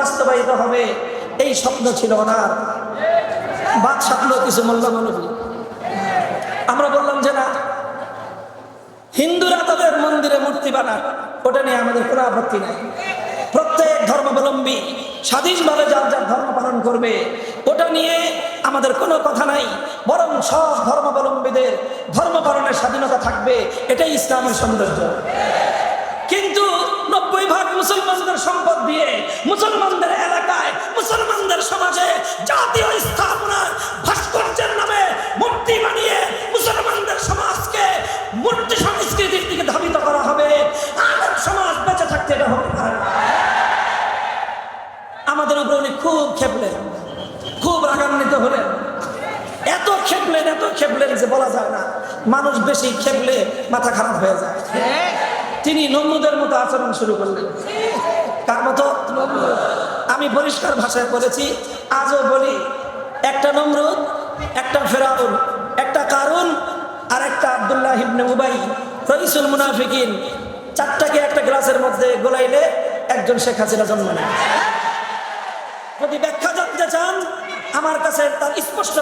বাস্তবায়িত হবে। এই স্বপ্ন ছিল ওনার বাদ সাপলো কিছু মোল্লা মৌলবী আমরা বললাম যে না, হিন্দুরা তাদের মন্দিরে মূর্তি বানাক ওটা নিয়ে আমাদের কোনো আপত্তি নাই। প্রত্যেক ধর্মাবলম্বী স্বাধীনভাবে যার যার ধর্ম পালন করবে, ওটা নিয়ে আমাদের কোনো কথা নাই। বরং সব ধর্মাবলম্বীদের ধর্ম পালনের স্বাধীনতা থাকবে, এটাই ইসলামের সৌন্দর্য। মুসলমানদের সম্পদ দিয়ে মুসলমানদের এলাকায়, মুসলমানদের সমাজে জাতীয় স্থাপনার ভাস্কর্যের নামে মূর্তি বানিয়ে মুসলমানদের সমাজকে মূর্তি সংস্কৃতির দিকে ধাবিত করা হবে। আমাদের সমাজ বেঁচে থাকতে এটা হবে আমাদের উপরে উনি খুব খেপলেন, খুব রাগান্বিত হলেন। এত খেপলেন এত খেপলেন যে বলা যায় না, মানুষ বেশি খেপলে মাথা খারাপ হয়ে যায়। তিনি নমরুদের মতো আচরণ শুরু করলেন। কার মতো আমি পরিষ্কার ভাষায় বলেছি, আজও বলি, একটা নমরুদ, একটা ফেরাউন, একটা কারুন আর একটা আবদুল্লাহ ইবনে উবাই, রইসুল মুনাফিকিন। চারটাকে একটা গ্লাসের মধ্যে গোলাইলে একজন শেখ হাসিনা জন্ম নেয়। যদি ব্যাখ্যা জানতে চান, আমার কাছে তার স্পষ্ট